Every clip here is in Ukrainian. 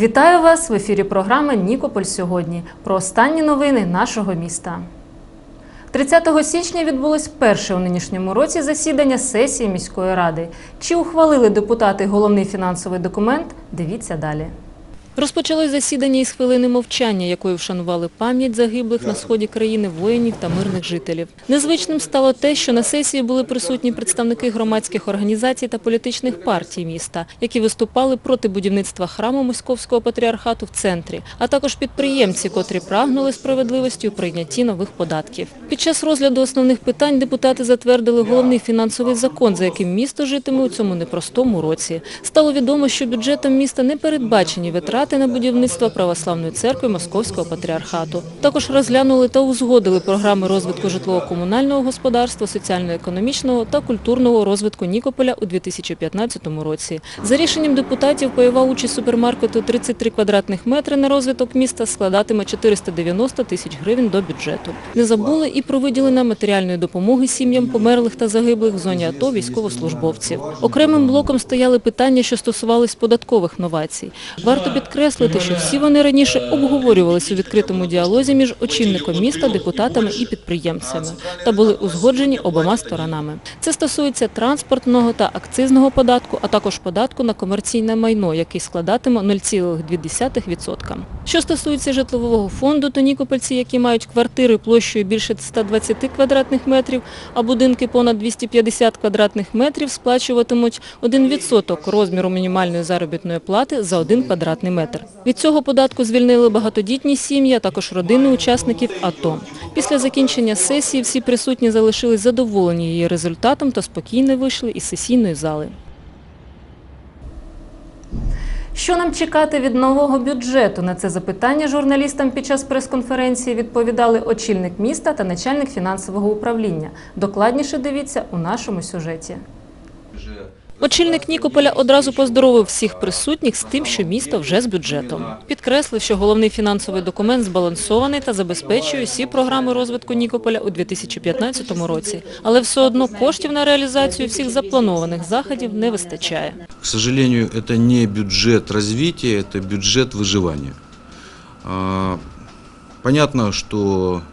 Вітаю вас в ефірі програми Нікополь сьогодні про останні новини нашого міста. 30 січня відбулось перше у нинішньому році засідання сесії міської ради. Чи ухвалили депутати головний фінансовий документ? Дивіться далі. Розпочалось засідання із хвилини мовчання, якою вшанували пам'ять загиблих на сході країни воїнів та мирних жителів. Незвичним стало те, що на сесії були присутні представники громадських організацій та політичних партій міста, які виступали проти будівництва храму Московського патріархату в центрі, а також підприємці, котрі прагнули справедливості у прийнятті нових податків. Під час розгляду основних питань депутати затвердили головний фінансовий закон, за яким місто житиме у цьому непростому році. Стало відомо, що бюджетом міста не передбачені витрати на будівництво православної церкви Московського патріархату. Також розглянули та узгодили програми розвитку житлово-комунального господарства, соціально-економічного та культурного розвитку Нікополя у 2015 році. За рішенням депутатів пайова участь супермаркету 33 квадратних метри на розвиток міста складатиме 490 тисяч гривень до бюджету. Не забули і про виділення матеріальної допомоги сім'ям померлих та загиблих в зоні АТО військовослужбовців. Окремим блоком стояли питання, що стосувались податкових новацій. Варто підкреслити, що всі вони раніше обговорювалися у відкритому діалозі між очільником міста, депутатами і підприємцями та були узгоджені обома сторонами. Це стосується транспортного та акцизного податку, а також податку на комерційне майно, який складатиме 0,2%. Що стосується житлового фонду, то нікопольці, які мають квартири площею більше 120 квадратних метрів, а будинки понад 250 квадратних метрів сплачуватимуть 1% розміру мінімальної заробітної плати за один квадратний метр. Від цього податку звільнили багатодітні сім'ї, а також родини учасників АТО. Після закінчення сесії всі присутні залишились задоволені її результатом та спокійно вийшли із сесійної зали. Що нам чекати від нового бюджету? На це запитання журналістам під час прес-конференції відповідали очільник міста та начальник фінансового управління. Докладніше дивіться у нашому сюжеті. Очільник Нікополя одразу поздоровив всіх присутніх з тим, що місто вже з бюджетом. Підкреслив, що головний фінансовий документ збалансований та забезпечує всі програми розвитку Нікополя у 2015 році. Але все одно коштів на реалізацію всіх запланованих заходів не вистачає. К сожалению, это не бюджет развития, это бюджет выживания. А, Понятно, что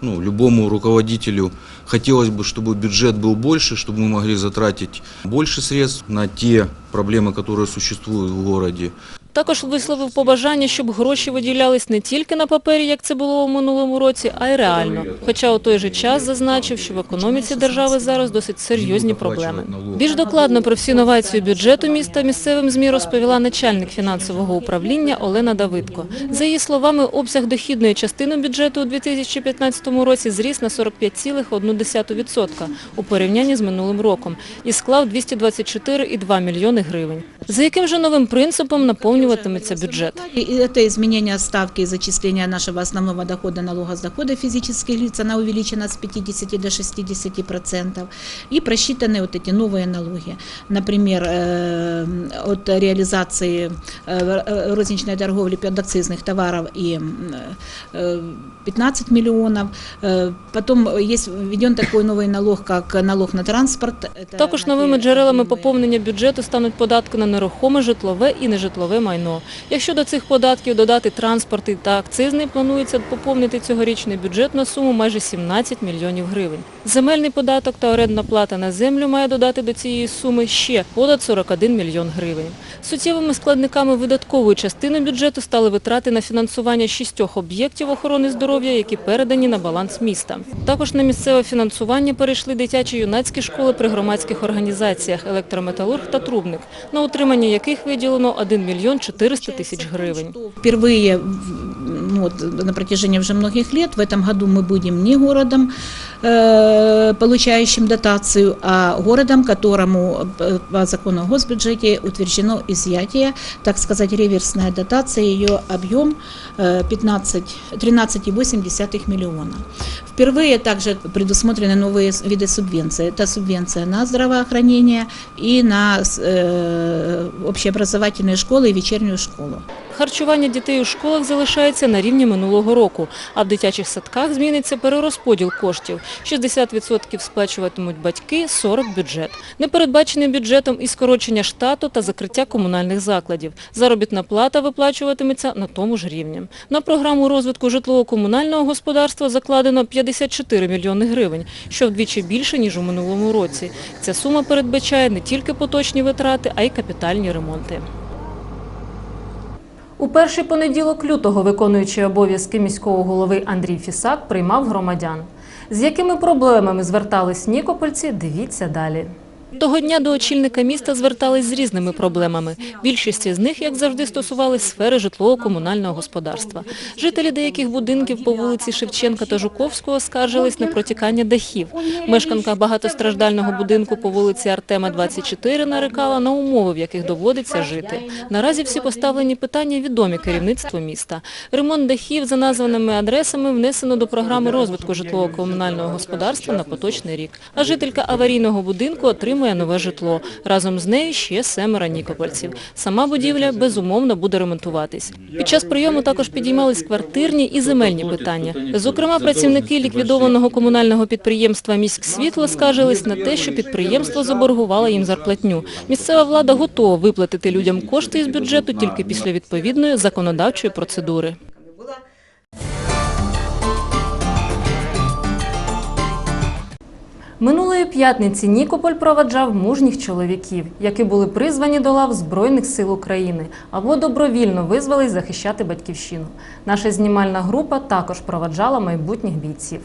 ну, любому руководителю хотелось бы, чтобы бюджет был больше, чтобы мы могли затратить больше средств на те проблемы, которые существуют в городе. Також висловив побажання, щоб гроші виділялись не тільки на папері, як це було у минулому році, а й реально. Хоча у той же час зазначив, що в економіці держави зараз досить серйозні проблеми. Більш докладно про всі новації бюджету міста місцевим ЗМІ розповіла начальник фінансового управління Олена Давидко. За її словами, обсяг дохідної частини бюджету у 2015 році зріс на 45,1% у порівнянні з минулим роком і склав 224,2 мільйони гривень. За яким же новим принципом наповнюватиметься бюджет? И это изменение ставки зачисления нашего основного дохода налога с дохода физических лиц, она увеличена с 50 до 60 процентов. И просчитаны вот эти новые налоги. Например, э, от реализации э, э, розничной торговли подакцизных товаров и э, 15 миллионов. Э, Потом есть введен такой новый налог, как налог на транспорт. Это Також на новими те джерелами новые- поповнення бюджету стануть податки на нерухоме, житлове і нежитлове майно. Якщо до цих податків додати транспорт та акцизний, планується поповнити цьогорічний бюджет на суму майже 17 мільйонів гривень. Земельний податок та орендна плата на землю має додати до цієї суми ще понад 41 мільйон гривень. Суттєвими складниками видаткової частини бюджету стали витрати на фінансування шістьох об'єктів охорони здоров'я, які передані на баланс міста. Також на місцеве фінансування перейшли дитячі юнацькі школи при громадських організаціях «Електрометалург» та «Трубник», на утримання яких виділено 1 мільйон 400 тисяч гривень. Впервые вот, на протяжении уже многих лет в этом году мы будем не городом, э, получающим дотацию, а городом, которому э, по закону о госбюджете утверждено изъятие, так сказать, реверсная дотация, ее объем э, 15, 13,8 миллиона. Впервые также предусмотрены новые с- виды субвенций. Это субвенция на здравоохранение и на э, общеобразовательные школы и вечернюю школу. Харчування дітей у школах залишається на рівні минулого року, а в дитячих садках зміниться перерозподіл коштів. 60% сплачуватимуть батьки, 40 – бюджет. Не передбачений бюджетом і скорочення штату та закриття комунальних закладів. Заробітна плата виплачуватиметься на тому ж рівні. На програму розвитку житлово-комунального господарства закладено 54 мільйони гривень, що вдвічі більше, ніж у минулому році. Ця сума передбачає не тільки поточні витрати, а й капітальні ремонти. У перший понеділок лютого виконуючий обов'язки міського голови Андрій Фісак приймав громадян. З якими проблемами звертались нікопольці, дивіться далі. Того дня до очільника міста звертались з різними проблемами. Більшість з них, як завжди, стосувались сфери житлово-комунального господарства. Жителі деяких будинків по вулиці Шевченка та Жуковського скаржились на протікання дахів. Мешканка багатостраждального будинку по вулиці Артема 24 нарекала на умови, в яких доводиться жити. Наразі всі поставлені питання відомі керівництву міста. Ремонт дахів за названими адресами внесено до програми розвитку житлово-комунального господарства на поточний рік. А жителька аварійного будинку отримує нове житло. Разом з нею ще семеро нікопольців. Сама будівля безумовно буде ремонтуватись. Під час прийому також підіймались квартирні і земельні питання. Зокрема, працівники ліквідованого комунального підприємства «Міськсвітло» скаржились на те, що підприємство заборгувало їм зарплатню. Місцева влада готова виплатити людям кошти із бюджету тільки після відповідної законодавчої процедури. Минулої п'ятниці Нікополь проваджав мужніх чоловіків, які були призвані до лав Збройних сил України або добровільно визвались захищати батьківщину. Наша знімальна група також проваджала майбутніх бійців.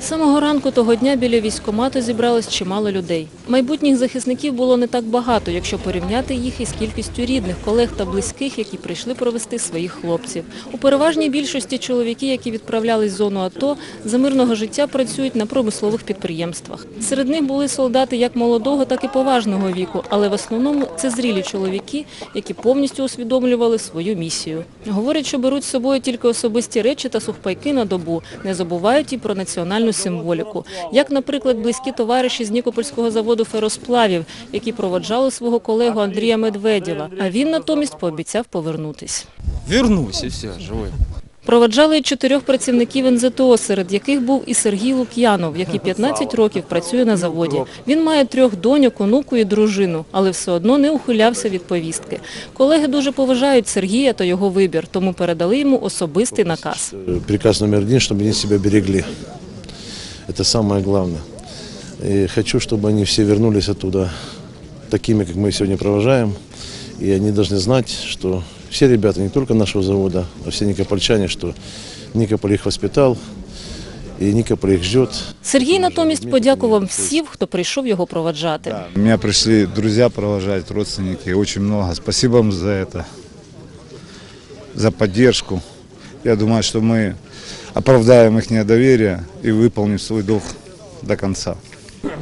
З самого ранку того дня біля військкомату зібралось чимало людей. Майбутніх захисників було не так багато, якщо порівняти їх із кількістю рідних, колег та близьких, які прийшли провести своїх хлопців. У переважній більшості чоловіки, які відправлялись в зону АТО, за мирного життя працюють на промислових підприємствах. Серед них були солдати як молодого, так і поважного віку, але в основному це зрілі чоловіки, які повністю усвідомлювали свою місію. Говорять, що беруть з собою тільки особисті речі та сухпайки на добу, не забувають і про національну символіку. Як, наприклад, близькі товариші з Нікопольського заводу феросплавів, які проводжали свого колегу Андрія Медведєва, а він натомість пообіцяв повернутись. Вернусь и все, живой. Проводжали й чотирьох працівників НЗТО, серед яких був і Сергій Лук'янов, який 15 років працює на заводі. Він має трьох доньок, онуку і дружину, але все одно не ухилявся від повістки. Колеги дуже поважають Сергія та його вибір, тому передали йому особистий наказ. Приказ номер один, чтобы они себя берегли. Это самое главное. И хочу, чтобы они все вернулись оттуда такими, как мы их сегодня провожаем. И они должны знать, что все ребята, не только нашего завода, а все никопольчане, что Никополь их воспитал, и Никополь их ждет. Сергій натомість подякував всім, хто прийшов його проводжати. Меня пришли друзья провожать, родственники, очень много. Спасибо вам за это, за поддержку. Я думаю, что мы оправдаем их недоверие и выполним свой долг до конца.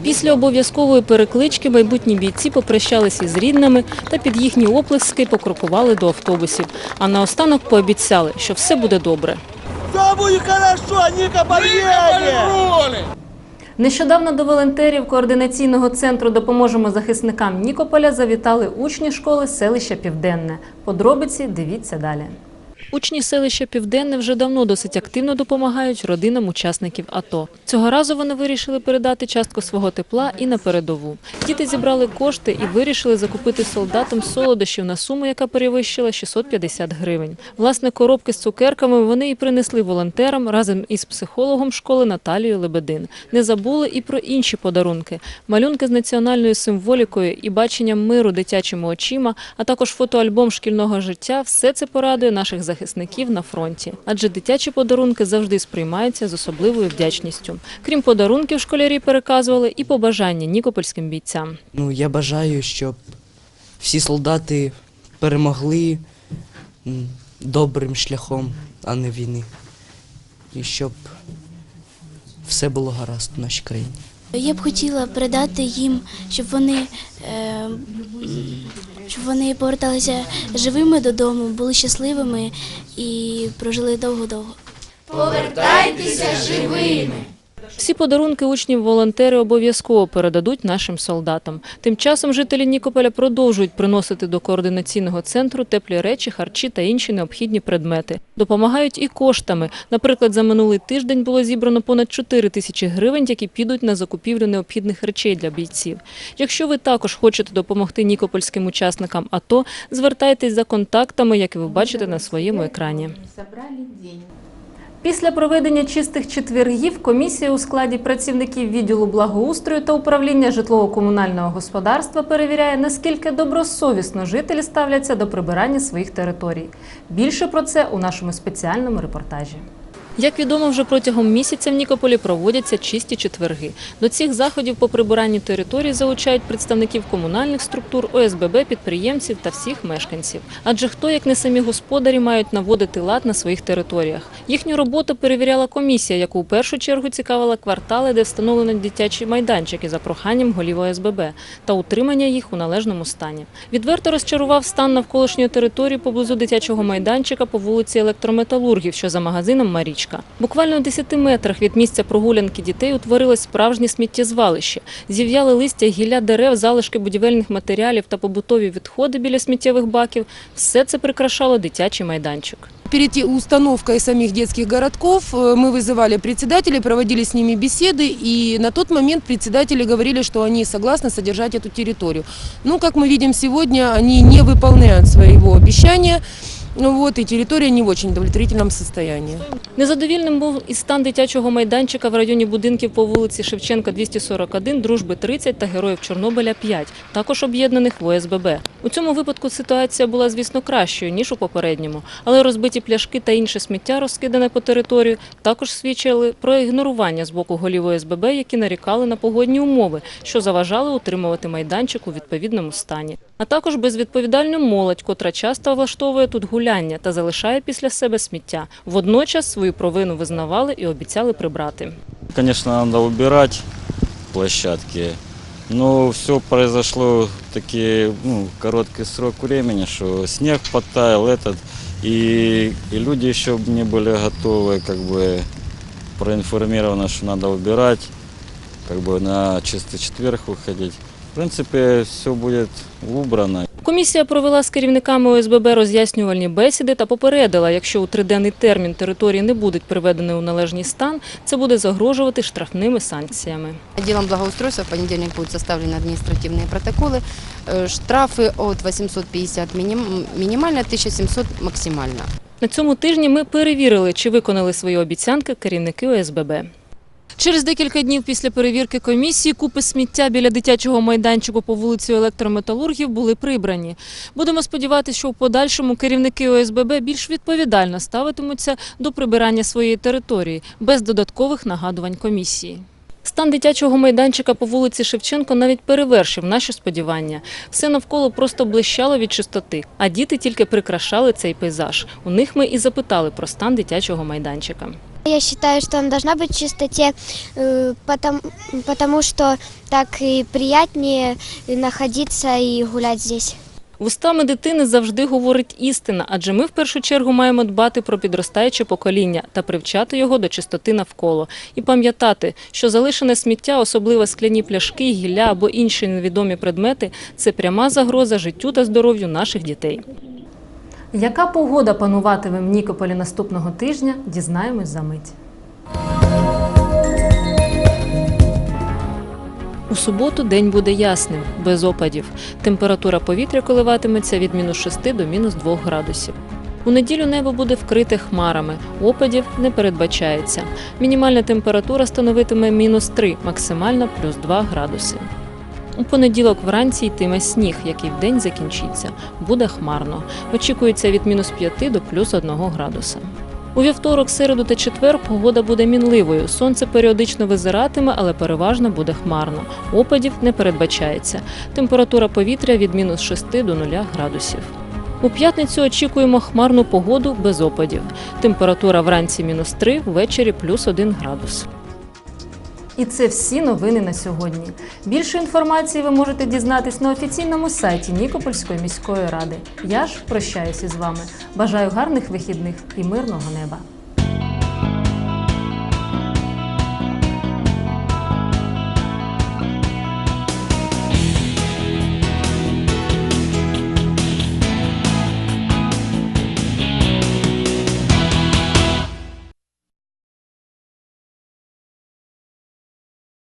Після обов'язкової переклички майбутні бійці попрощалися із рідними та під їхні оплески покрокували до автобусів. А наостанок пообіцяли, що все буде добре. Все будет хорошо, Ника едет! Нещодавно до волонтерів координаційного центру Допоможемо захисникам Нікополя завітали учні школи селища Південне. Подробиці дивіться далі. Учні селища Південне вже давно досить активно допомагають родинам учасників АТО. Цього разу вони вирішили передати частку свого тепла і на передову. Діти зібрали кошти і вирішили закупити солдатам солодощів на суму, яка перевищила 650 гривень. Власне, коробки з цукерками вони і принесли волонтерам разом із психологом школи Наталією Лебедин. Не забули і про інші подарунки: малюнки з національною символікою і баченням миру дитячими очима, а також фотоальбом шкільного життя. Все це порадує наших захисників на фронті. Адже дитячі подарунки завжди сприймаються з особливою вдячністю. Крім подарунків, школярі переказували і побажання нікопольським бійцям. Ну, я бажаю, щоб всі солдати перемогли добрим шляхом, а не війни. І щоб все було гаразд в нашій країні. Я б хотіла передати їм, щоб вони, е, щоб вони поверталися живими додому, були щасливими і прожили довго-довго. Всі подарунки учнів волонтери обов'язково передадуть нашим солдатам. Тим часом жителі Нікополя продовжують приносити до координаційного центру теплі речі, харчі та інші необхідні предмети. Допомагають і коштами. Наприклад, за минулий тиждень було зібрано понад 4 тисячі гривень, які підуть на закупівлю необхідних речей для бійців. Якщо ви також хочете допомогти нікопольським учасникам АТО, звертайтесь за контактами, які ви бачите на своєму екрані. Після проведення чистих четвергів комісія у складі працівників відділу благоустрою та управління житлово-комунального господарства перевіряє, наскільки добросовісно жителі ставляться до прибирання своїх територій. Більше про це у нашому спеціальному репортажі. Як відомо, вже протягом місяця в Нікополі проводяться чисті четверги. До цих заходів по прибиранню територій залучають представників комунальних структур, ОСББ, підприємців та всіх мешканців. Адже хто, як не самі господарі, мають наводити лад на своїх територіях. Їхню роботу перевіряла комісія, яку у першу чергу цікавила квартали, де встановлено дитячі майданчики за проханням голів ОСББ та утримання їх у належному стані. Відверто розчарував стан навколишньої території поблизу дитячого майданчика по вулиці Електрометалургів, що за магазином Марічка Буквально у 10 метрах від місця прогулянки дітей утворилось справжнє сміттєзвалище. Зів'яли листя, гілля дерев, залишки будівельних матеріалів та побутові відходи біля сміттєвих баків. Все це прикрашало дитячий майданчик. Перед те- установкой самих детских городков э, мы вызывали председателей, проводили с ними беседы, и на тот момент председатели говорили, что они согласны содержать эту территорию. Ну, как мы видим сегодня, они не выполняют своего обещания, ну вот, и территория не в очень удовлетворительном состоянии. Незадовільним був і стан дитячого майданчика в районі будинків по вулиці Шевченка 241, Дружби 30 та Героїв Чорнобиля 5, також об'єднаних в ОСББ. У цьому випадку ситуація була, звісно, кращою, ніж у попередньому. Але розбиті пляшки та інше сміття, розкидане по територію, також свідчили про ігнорування з боку голів ОСББ, які нарікали на погодні умови, що заважали утримувати майданчик у відповідному стані. А також безвідповідальну молодь, котра часто влаштовує тут гуляння та залишає після себе сміття. Водночас свою провину визнавали і обіцяли прибрати. Конечно, надо убирать площадки, но все произошло в такие ну, короткий срок времени, что снег подтаял этот, и, и люди еще не были готовы, как бы проинформированы, что надо убирать, как бы на чистый четверг выходить. В принципе, все будет убрано. Комісія провела з керівниками ОСББ роз'яснювальні бесіди та попередила, якщо у триденний термін території не будуть приведені у належний стан, це буде загрожувати штрафними санкціями. Отделом благоустройства в понедельник будут составлены административные протоколы. Э, Штрафы от 850 миним- минимально, 1700 максимально. На цьому тижні ми перевірили, чи виконали свої обіцянки керівники ОСББ. Через декілька днів після перевірки комісії купи сміття біля дитячого майданчику по вулиці Електрометалургів були прибрані. Будемо сподіватися, що в подальшому керівники ОСББ більш відповідально ставитимуться до прибирання своєї території без додаткових нагадувань комісії. Стан дитячого майданчика по вулиці Шевченко навіть перевершив наші сподівання. Все навколо просто блищало від чистоти, а діти тільки прикрашали цей пейзаж. У них ми і запитали про стан дитячого майданчика. Я считаю, что он должна быть в чистоте, э, потому что так и приятнее находиться и гулять здесь. Вустами дитини завжди говорить істина, адже ми в першу чергу маємо дбати про підростаюче покоління та привчати його до чистоти навколо. І пам'ятати, що залишене сміття, особливо скляні пляшки, гілля або інші невідомі предмети це пряма загроза життю та здоров'ю наших дітей. Яка погода пануватиме в Нікополі наступного тижня, дізнаємось за мить. У суботу день буде ясним, без опадів. Температура повітря коливатиметься від мінус 6 до мінус 2 градусів. У неділю небо буде вкрите хмарами, опадів не передбачається. Мінімальна температура становитиме мінус 3, максимальна плюс 2 градуси. У понеділок вранці йтиме сніг, який вдень закінчиться. Буде хмарно. Очікується від мінус 5 до плюс 1 градуса. У вівторок, середу та четвер погода буде мінливою. Сонце періодично визиратиме, але переважно буде хмарно. Опадів не передбачається. Температура повітря від мінус 6 до 0 градусів. У п'ятницю очікуємо хмарну погоду без опадів. Температура вранці мінус 3, ввечері плюс 1 градус. І це всі новини на сьогодні. Більше інформації ви можете дізнатись на офіційному сайті Нікопольської міської ради. Я ж прощаюся з вами. Бажаю гарних вихідних і мирного неба.